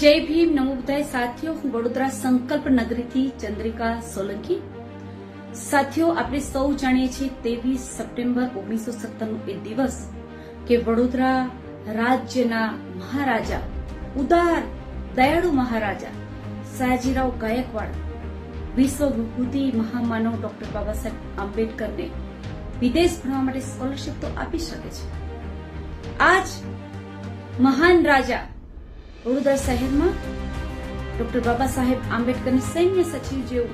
જય ભીમ. નમો બધાય સાથીઓ, હું વડોદરા સંકલ્પ નગરીથી ચંદ્રિકા સોલંકી. સાથીઓ, આપણે સૌ જાણીએ છીએ ત્રેવીસ સપ્ટેમ્બર ઓગણીસો સત્તરનો એ દિવસ કે વડોદરા રાજ્યના મહારાજા, ઉદાર, દયાળુ મહારાજા સયાજીરાવ ગાયકવાડ વિશ્વ વિભૂતિ મહામાનવ ડોક્ટર બાબા સાહેબ આંબેડકરને વિદેશ ભણવા માટે સ્કોલરશિપ તો આપી શકે છે. આજ મહાન રાજા વડોદરા શહેરમાં ડોક્ટર બાબા સાહેબ આંબેડકરને સૈન્ય સચિવ જેવું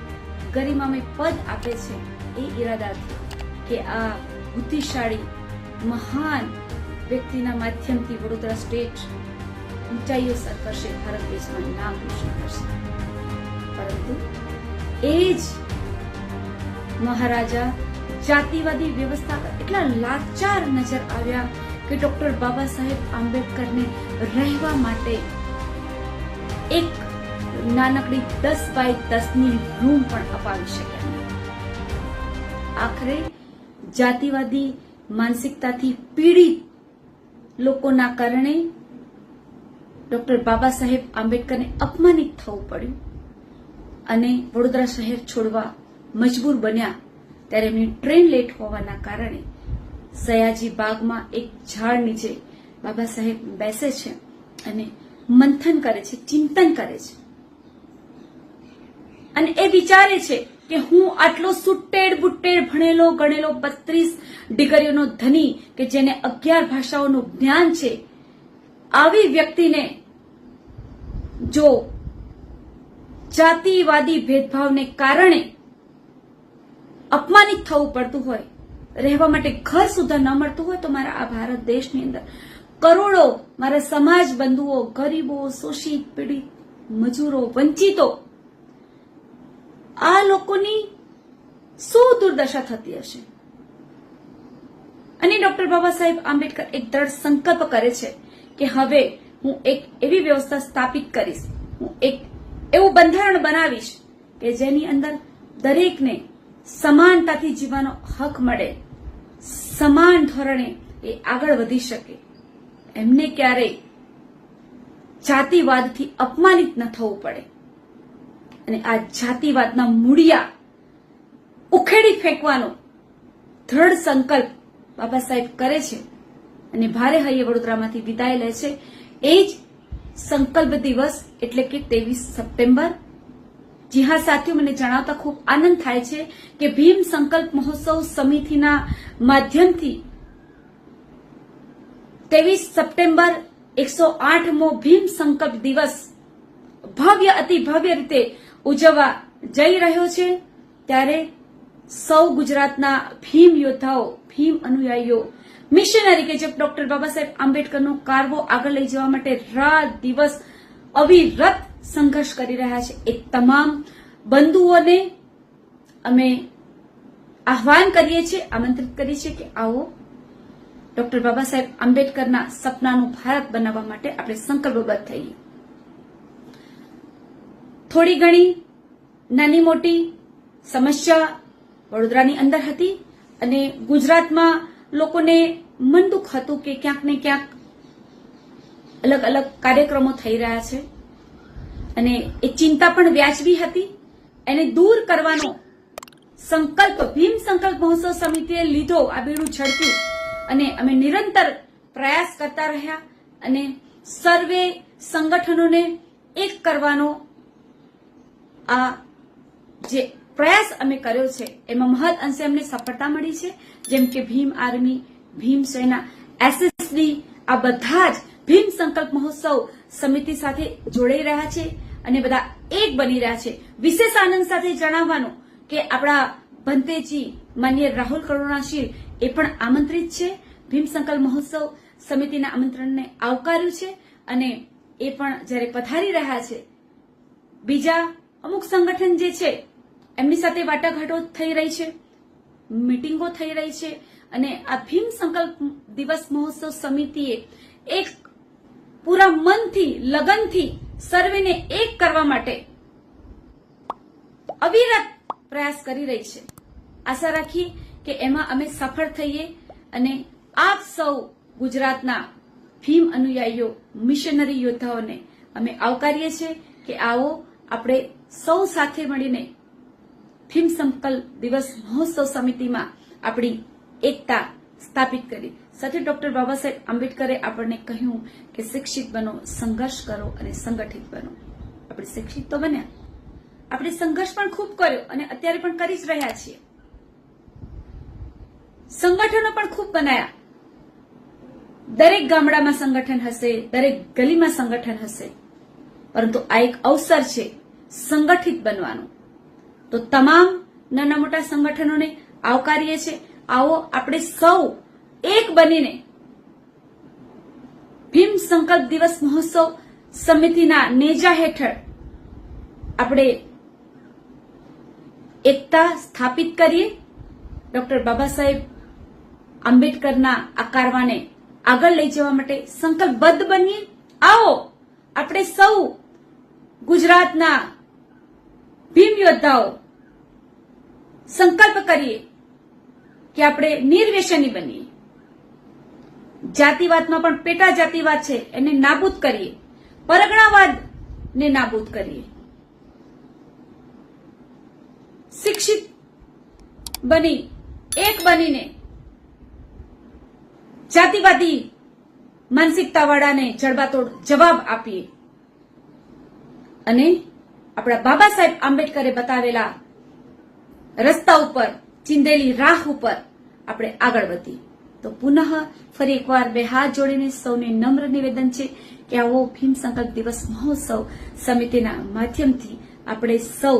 ગરિમામય પદ આપે છે એ ઈરાદાથી કે આ બુદ્ધિશાળી, મહાન વ્યક્તિના માધ્યમથી વડોદરા સ્ટેટ ઊંચાઈઓ સર કરશે, ભારત દેશમાં નામ રોશન કરશે. પરંતુ એ જ મહારાજા જાતિવાદી વ્યવસ્થા પર એટલા લાચાર નજર આવ્યા કે ડોક્ટર બાબા સાહેબ આંબેડકરને રહેવા માટે એક નાનકડી દસ બાય દસની રૂમ પણ અપાવી શક્યા આખરે જાતિવાદી માનસિકતાથી પીડિત લોકોના કારણે ડોક્ટર બાબા સાહેબ આંબેડકરને અપમાનિત થવું પડ્યું અને વડોદરા શહેર છોડવા મજબૂર બન્યા ત્યારે એમની ટ્રેન લેટ હોવાના કારણે સયાજી બાગમાં એક ઝાડ નીચે બાબા સાહેબ બેસે છે અને મંથન કરે છે, ચિંતન કરે છે. અને એ વિચારે છે કે હું આટલો સુટ્ટેડ બુટ્ટેડ ભણેલો, ગણેલો, બત્રીસ ડિગ્રીઓનો ધની કે જેને અગિયાર ભાષાઓનું જ્ઞાન છે, આવી વ્યક્તિને જો જાતિવાદી ભેદભાવને કારણે અપમાનિત થવું પડતું હોય, રહેવા માટે ઘર સુધા ન મળતું હોય, તો મારા આ ભારત દેશની અંદર કરોડો મારા સમાજ બંધુઓ, ગરીબો, શોષિત પીડિત, મજૂરો, વંચિતો, આ લોકોની શું દુર્દશા થતી હશે? અને ડોક્ટર બાબા સાહેબ આંબેડકર એક દ્રઢ સંકલ્પ કરે છે કે હવે હું એક એવી વ્યવસ્થા સ્થાપિત કરીશ, હું એક એવું બંધારણ બનાવીશ કે જેની અંદર દરેકને સમાનતાથી જીવવાનો હક મળે, સમાન ધોરણે એ આગળ વધી શકે. એમને ક્યારેય જાતિવાદથી અપમાનિત ન થવું પડે. અને આ જાતિવાદના મૂળિયા ઉખેડી ફેંકવાનો દ્રઢ સંકલ્પ બાબા સાહેબ કરે છે અને ભારે હૈયે વડોદરામાંથી વિદાય લે છે. એ જ સંકલ્પ દિવસ એટલે કે ત્રેવીસ સપ્ટેમ્બર. જી હા, સાથીઓ, મને જણાવતા ખૂબ આનંદ થાય છે કે ભીમ સંકલ્પ મહોત્સવ સમિતિના માધ્યમથી ત્રેવીસ સપ્ટેમ્બર એકસો આઠમો ભીમ સંકલ્પ દિવસ ભવ્ય, અતિ ભવ્ય રીતે ઉજવવા જઈ રહ્યો છે. ત્યારે સૌ ગુજરાતના ભીમ યોદ્ધાઓ, ભીમ અનુયાયીઓ, મિશનરી કે જે ડોક્ટર બાબા સાહેબ આંબેડકરનો કારવો આગળ લઈ જવા માટે રાત દિવસ અવિરત સંઘર્ષ કરી રહ્યા છે. એ તમામ બંધુઓને અમે આહવાન કરીએ છીએ, આમંત્રિત કરીએ છીએ કે આવો ડોક્ટર બાબા સાહેબ આંબેડકરના સપનાનું ભારત બનાવવા માટે આપણે સંકલ્પબદ્ધ થઈએ. થોડી ઘણી નાની મોટી સમસ્યા વડોદરાની અંદર હતી અને ગુજરાતમાં લોકોને મન દુઃખ હતું કે ક્યાંક ને ક્યાંક અલગ અલગ કાર્યક્રમો થઈ રહ્યા છે અને એ ચિંતા પણ વ્યાજબી હતી. એને દૂર કરવાનો સંકલ્પ, ભીમ સંકલ્પ મહોત્સવ સમિતિએ લીધો, આ બીડું ઝડપ્યું. અને અમે નિરંતર પ્રયાસ કરતા રહ્યા અને સર્વે સંગઠનોને એક કરવાનો આ જે પ્રયાસ અમે કર્યો છે, એમાં મહદ અંશે અમને સફળતા મળી છે. જેમ કે ભીમ આર્મી, ભીમ સેના, એસએસડી, આ બધા જ ભીમ સંકલ્પ મહોત્સવ સમિતિ સાથે જોડાઈ રહ્યા છે અને બધા એક બની રહ્યા છે. વિશેષ આનંદ સાથે જણાવવાનું કે આપણા ભંતેજી, માન્ય રાહુલ કરુણાશીલ એ પણ આમંત્રિત છે. ભીમ સંકલ્પ મહોત્સવ સમિતિના આમંત્રણને આવકાર્યું છે અને એ પણ જ્યારે પધારી રહ્યા છે, બીજા અમુક સંગઠન જે છે, એમની સાથે વાટાઘાટો થઈ રહી છે, મીટિંગો થઈ રહી છે અને આ ભીમ સંકલ્પ દિવસ મહોત્સવ સમિતિએ એક પૂરા મનથી, લગનથી સર્વેને એક કરવા માટે અવિરત પ્રયાસ કરી રહી છે. આશા રાખીએ કે એમાં અમે સફળ થઈએ અને આપ સૌ ગુજરાતના ભીમ અનુયાયીઓ, મિશનરી યોદ્ધાઓને અમે આવકારીએ છીએ કે આવો આપણે સૌ સાથે મળીને ભીમ સંકલ્પ દિવસ મહોત્સવ સમિતિમાં આપણી એકતા સ્થાપિત કરી. સાથે ડોક્ટર બાબા સાહેબ આંબેડકરે આપણને કહ્યું કે શિક્ષિત બનો, સંઘર્ષ કરો અને સંગઠિત બનો. આપણે શિક્ષિત તો બન્યા. આપણે સંઘર્ષ પણ ખૂબ કર્યો અને અત્યારે પણ કરી જ રહ્યા છીએ. સંગઠનો પણ ખૂબ બનાયા. દરેક ગામડામાં સંગઠન હશે, દરેક ગલીમાં સંગઠન હશે. પરંતુ આ એક અવસર છે સંગઠિત બનવાનો. તો તમામ નાના મોટા સંગઠનોને આવકારીએ છે આવો આપણે સૌ એક બનીને ભીમ સંકલ્પ દિવસ મહોત્સવ સમિતિના નેજા હેઠળ આપણે એકતા સ્થાપિત કરીએ. ડોક્ટર બાબા સાહેબ આંબેડકરના આ કારવાને આગળ લઈ જવા માટે સંકલ્પબદ્ધ બનીએ? આવો, આપણે સૌ ગુજરાતના ભીમ યોદ્ધાઓ સંકલ્પ કરીએ કે આપણે નિર્વ્યસની બનીએ. જાતિવાદમાં પણ પેટા જાતિવાદ છે, એને નાબૂદ કરીએ. પરગણાવાદ ને નાબૂદ કરીએ. શિક્ષિત બની, એક બનીને જાતિવાદી માનસિકતાવાળાને જડબાતોડ જવાબ આપીએ. અને આપણા બાબા સાહેબ આંબેડકરે બતાવેલા રસ્તા ઉપર ચિંધેલી રાહ ઉપર આપણે આગળ વધીએ. તો પુનઃ ફરી એકવાર બે હાથ જોડીને સૌને નમ્ર નિવેદન છે કે આવો ભીમ સંકલ્પ દિવસ મહોત્સવ સમિતિના માધ્યમથી આપણે સૌ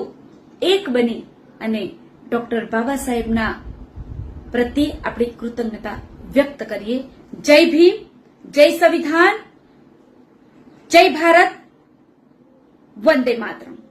એક બની અને ડોક્ટર બાબા સાહેબના પ્રત્યે આપણી કૃતજ્ઞતા વ્યક્ત કરીએ જય ભીમ જય સંવિધાન જય ભારત વંદે માતરમ